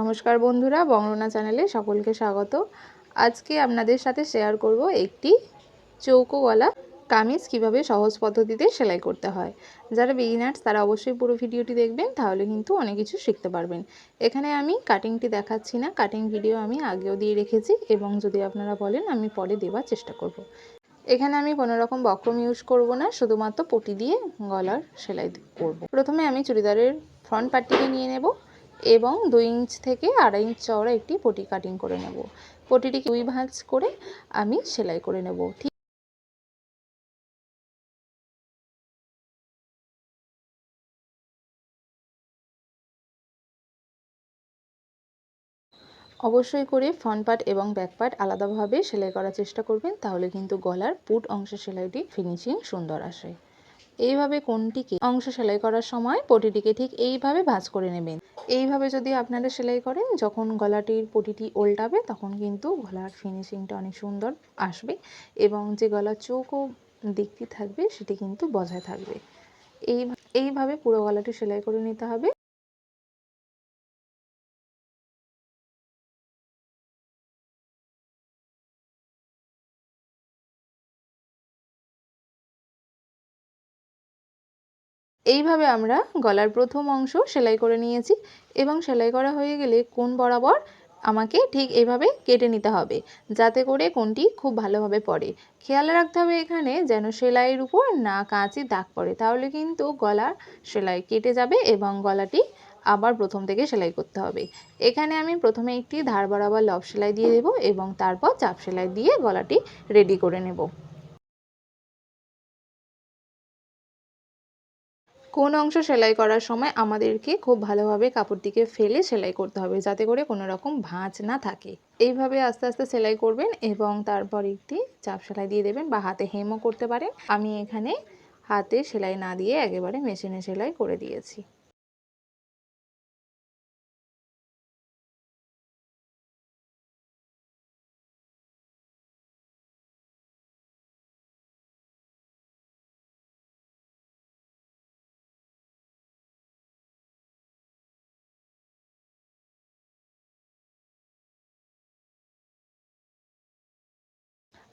নমস্কার বন্ধুরা বংরনা চ্যানেলে সকলকে স্বাগত আজকে আপনাদের সাথে শেয়ার করব একটি চৌকো গলা কামিজ কীভাবে সহজ পদ্ধতিতে সেলাই করতে হয় যারা বিগিনার্স তারা অবশ্যই পুরো ভিডিওটি দেখবেন, তাহলে কিন্তু অনেক কিছু শিখতে পারবেন এখানে আমি কাটিংটি দেখাচ্ছি না কাটিং ভিডিও আমি আগেও দিয়ে রেখেছি এবং যদি আপনারা বলেন, আমি পরে দেওয়ার চেষ্টা করব। এখানে আমি কোনো রকম বক্রম ইউজ করব না, শুধুমাত্র পটি দিয়ে গলার সেলাই করব। প্রথমে আমি চুড়িদারের ফ্রন্ট পার্টটিকে নিয়ে নেব এবং দুই ইঞ্চ থেকে আড়াই ইঞ্চ চওড়া একটি পটি কাটিং করে নেব। পটিটিকে দুই ভাঁজ করে আমি সেলাই করে নেব। ঠিক অবশ্যই করে ফ্রন্ট পার্ট এবং ব্যাক পার্ট আলাদাভাবে সেলাই করার চেষ্টা করবেন, তাহলে কিন্তু গলার পুট অংশ সেলাইটি ফিনিশিং সুন্দর আসে। এইভাবে কোনটিকে অংশ সেলাই করার সময় পটিটিকে ঠিক এইভাবে ভাঁজ করে নেবেন। এইভাবে যদি আপনারা সেলাই করেন, যখন গলাটির পটিটি ওল্টাবে, তখন কিন্তু গলার ফিনিশিংটা অনেক সুন্দর আসবে এবং যে গলার চোখও দিকটি থাকবে, সেটি কিন্তু বজায় থাকবে। এই এইভাবে পুরো গলাটি সেলাই করে নিতে হবে। এইভাবে আমরা গলার প্রথম অংশ সেলাই করে নিয়েছি এবং সেলাই করা হয়ে গেলে কোন বরাবর আমাকে ঠিক এইভাবে কেটে নিতে হবে যাতে করে কোনটি খুব ভালোভাবে পড়ে। খেয়াল রাখতে হবে এখানে যেন সেলাইয়ের উপর না কাঁচি দাগ পড়ে। তাহলে কিন্তু গলার সেলাই কেটে যাবে এবং গলাটি আবার প্রথম থেকে সেলাই করতে হবে। এখানে আমি প্রথমে একটি ধার বরাবর লব সেলাই দিয়ে দেবো এবং তারপর চাপ সেলাই দিয়ে গলাটি রেডি করে নেব। কোন অংশ সেলাই করার সময় আমাদেরকে খুব ভালোভাবে কাপড়টিকে ফেলে সেলাই করতে হবে যাতে করে কোনো রকম ভাঁজ না থাকে। এইভাবে আস্তে আস্তে সেলাই করবেন এবং তারপর একটি চাপ সেলাই দিয়ে দেবেন বা হাতে হেমও করতে পারেন। আমি এখানে হাতে সেলাই না দিয়ে একেবারে মেশিনে সেলাই করে দিয়েছি।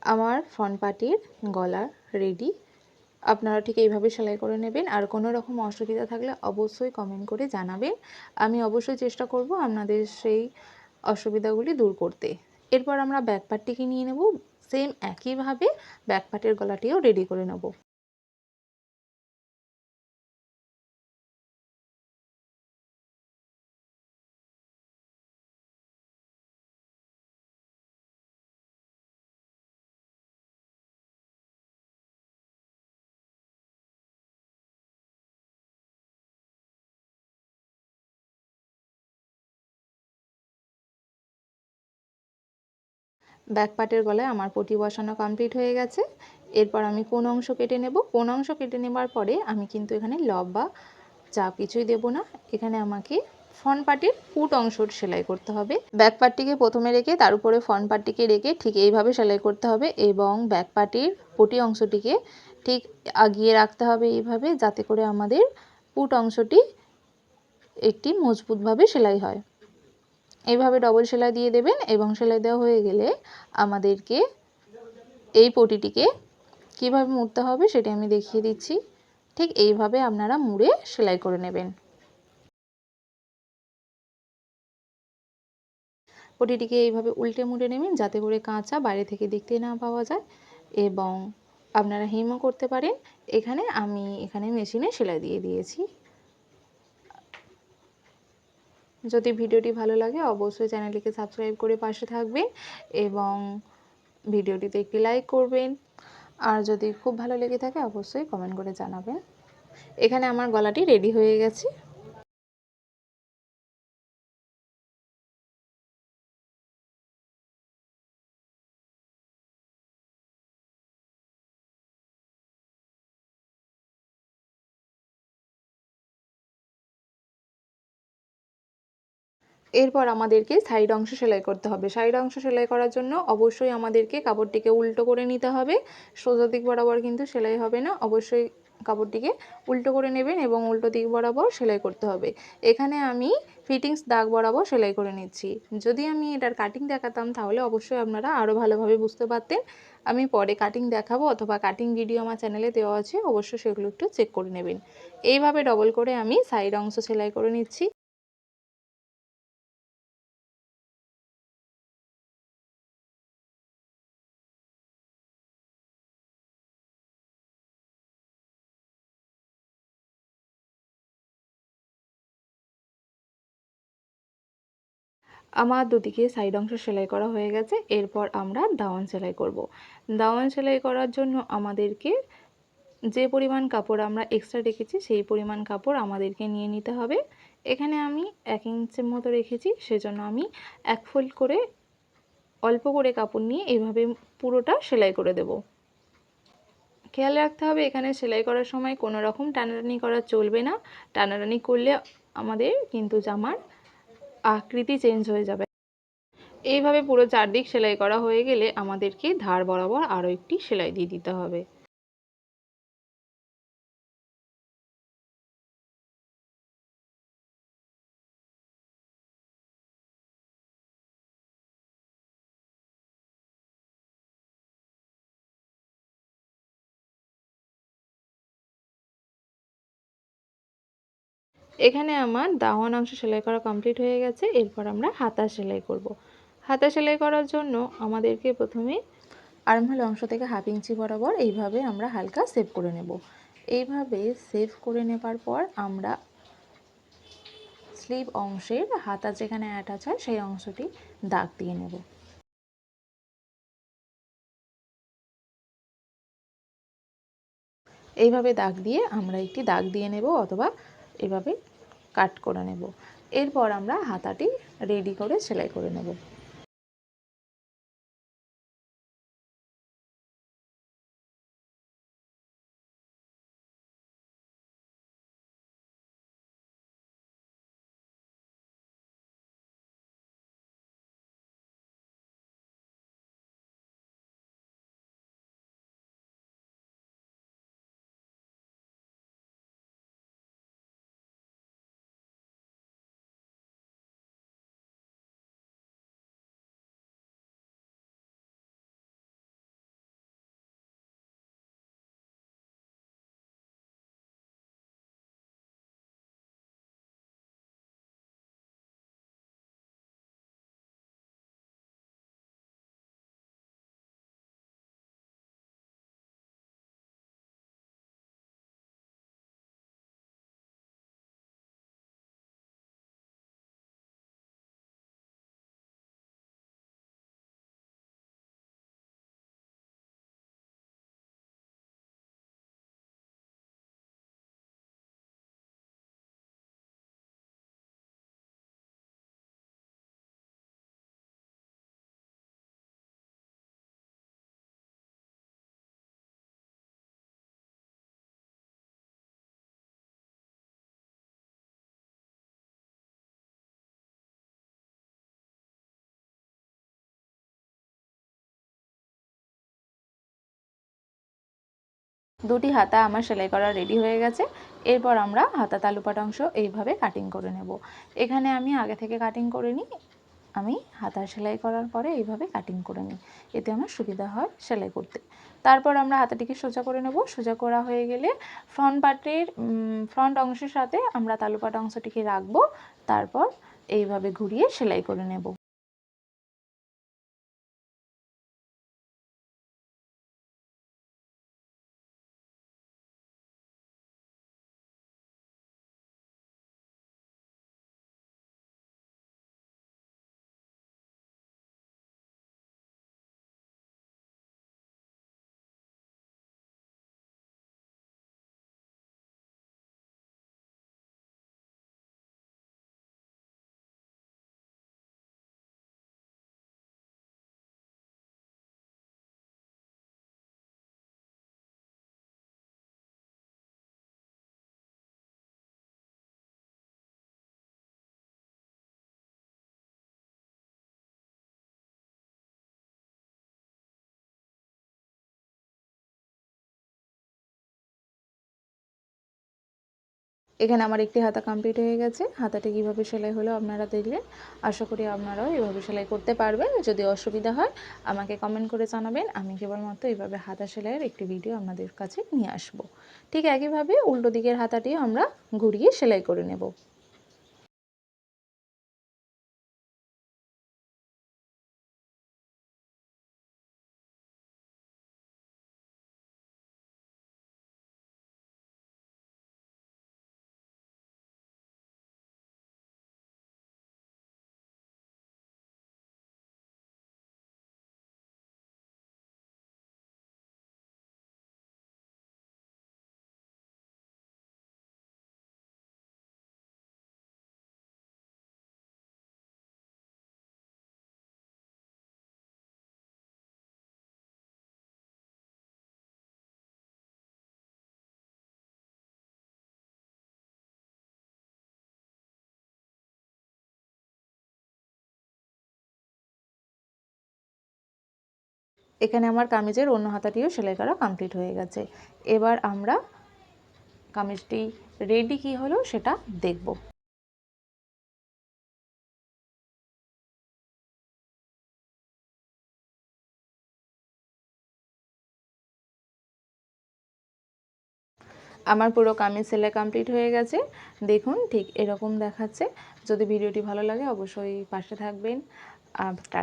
আমার ফ্রন্ট পার্টির গলা রেডি আপনারা ঠিক এইভাবে সেলাই করে নেবেন। আর কোনো রকম অসুবিধা থাকলে অবশ্যই কমেন্ট করে জানাবেন। আমি অবশ্যই চেষ্টা করব আপনাদের সেই অসুবিধাগুলি দূর করতে। এরপর আমরা ব্যাক পার্টটিকে নিয়ে নেব। সেম একইভাবে ব্যাক পার্টের গলাটিও রেডি করে নেব। ব্যাক পার্টের গলায় আমার পটি বসানো কমপ্লিট হয়ে গেছে। এরপর আমি কোন অংশ কেটে নেব? কোন অংশ কেটে নেবার পরে আমি কিন্তু এখানে লব বা চাপ কিছুই দেব না, এখানে আমাকে ফ্রন্ট পার্টির পুট অংশ সেলাই করতে হবে। ব্যাক পার্টটিকে প্রথমে রেখে তার উপরে ফ্রন্ট পার্টটিকে রেখে ঠিক এইভাবে সেলাই করতে হবে এবং ব্যাক পার্টির পটি অংশটিকে ঠিক আগিয়ে রাখতে হবে এইভাবে, যাতে করে আমাদের পুট অংশটি একটি মজবুতভাবে সেলাই হয়। এইভাবে ডবল সেলাই দিয়ে দেবেন এবং সেলাই দেওয়া হয়ে গেলে আমাদেরকে এই পটিটিকে কীভাবে মুড়তে হবে সেটি আমি দেখিয়ে দিচ্ছি। ঠিক এইভাবে আপনারা মুড়ে সেলাই করে নেবেন। পটিটিকে এইভাবে উল্টে মুড়ে নেবেন যাতে করে কাঁচা বাইরে থেকে দেখতে না পাওয়া যায় এবং আপনারা হেমও করতে পারেন। এখানে আমি এখানে মেশিনে সেলাই দিয়ে দিয়েছি। যদি ভিডিওটি ভালো লাগে, অবশ্যই চ্যানেলটিকে সাবস্ক্রাইব করে পাশে থাকবেন এবং ভিডিওটিতে একটি লাইক করবেন। আর যদি খুব ভালো লেগে থাকে, অবশ্যই কমেন্ট করে জানাবেন। এখানে আমার গলাটি রেডি হয়ে গেছে। এরপর আমাদেরকে সাইড অংশ সেলাই করতে হবে। সাইড অংশ সেলাই করার জন্য অবশ্যই আমাদেরকে কাপড়টিকে উল্টো করে নিতে হবে। সোজা দিক বরাবর কিন্তু সেলাই হবে না। অবশ্যই কাপড়টিকে উল্টো করে নেবেন এবং উল্টো দিক বরাবর সেলাই করতে হবে। এখানে আমি ফিটিংস দাগ বরাবর সেলাই করে নিচ্ছি। যদি আমি এটার কাটিং দেখাতাম তাহলে অবশ্যই আপনারা আরও ভালোভাবে বুঝতে পারতেন। আমি পরে কাটিং দেখাবো অথবা কাটিং ভিডিও আমার চ্যানেলে দেওয়া আছে, অবশ্যই সেগুলো একটু চেক করে নেবেন। এইভাবে ডবল করে আমি সাইড অংশ সেলাই করে নিচ্ছি। আমার দুদিকে সাইড অংশ সেলাই করা হয়ে গেছে, এরপর আমরা দাওয়ান সেলাই করব। দাওয়ান সেলাই করার জন্য আমাদেরকে যে পরিমাণ কাপড় আমরা এক্সট্রা রেখেছি, সেই পরিমাণ কাপড় আমাদেরকে নিয়ে নিতে হবে। এখানে আমি এক ইঞ্চের মতো রেখেছি, সেজন্য আমি এক ফোল্ড করে অল্প করে কাপড় নিয়ে এভাবে পুরোটা সেলাই করে দেব। খেয়াল রাখতে হবে, এখানে সেলাই করার সময় কোনো রকম টানাটানি করা চলবে না। টানাটানি করলে আমাদের কিন্তু জামার আকৃতি চেঞ্জ হয়ে যাবে। এইভাবে পুরো চারদিক সেলাই করা হয়ে গেলে আমাদেরকে ধার বরাবর আরও একটি সেলাই দিয়ে দিতে হবে। এখানে আমার দাওয়ান অংশ সেলাই করা কমপ্লিট হয়ে গেছে, এরপর আমরা হাতা সেলাই করব। হাতা সেলাই করার জন্য আমাদেরকে প্রথমে আর্মহোল অংশ থেকে হাফ ইঞ্চি বরাবর এইভাবে আমরা হালকা সেভ করে নেব এইভাবে সেভ করে নেবার পর আমরা স্লিভ অংশের হাতা যেখানে অ্যাটাচ হয় সেই অংশটি দাগ দিয়ে নেব এইভাবে দাগ দিয়ে আমরা একটি দাগ দিয়ে নেব অথবা এভাবে কাট করে নেব। এরপর আমরা হাতাটি রেডি করে সেলাই করে নেব। দুটি হাতা আমার সেলাই করা রেডি হয়ে গেছে। এরপর আমরা হাতা তালুপাট অংশ এইভাবে কাটিং করে নেব। এখানে আমি আগে থেকে কাটিং করে নিই। আমি হাতা সেলাই করার পরে এইভাবে কাটিং করে নিই। এতে আমার সুবিধা হয় সেলাই করতে। তারপর আমরা হাতাটিকে সোজা করে নেব। সোজা করা হয়ে গেলে ফ্রন্ট পার্টের ফ্রন্ট অংশের সাথে আমরা তালুপাট অংশটিকে রাখব। তারপর এইভাবে ঘুরিয়ে সেলাই করে নেব। এখানে আমার একটি হাতা কমপ্লিট হয়ে গেছে। হাতাটি কীভাবে সেলাই হলো আপনারা দেখলেন। আশা করি আপনারাও এভাবে সেলাই করতে পারবেন। যদি অসুবিধা হয়, আমাকে কমেন্ট করে জানাবেন। আমি কেবলমাত্র এইভাবে হাতা সেলাইয়ের একটি ভিডিও আপনাদের কাছে নিয়ে আসব। ঠিক একইভাবে উল্টো দিকের হাতাটিও আমরা ঘুরিয়ে সেলাই করে নেব। এখানে আমার কামিজের অন্য হাতাটিও সেলাই করা কমপ্লিট হয়ে গেছে। এবার আমরা কামিজটি রেডি কি হলো সেটা দেখব। আমার পুরো কামিজ সেলাই কমপ্লিট হয়ে গেছে। দেখুন ঠিক এরকম দেখাচ্ছে। যদি ভিডিওটি ভালো লাগে অবশ্যই পাশে থাকবেন। টাটা।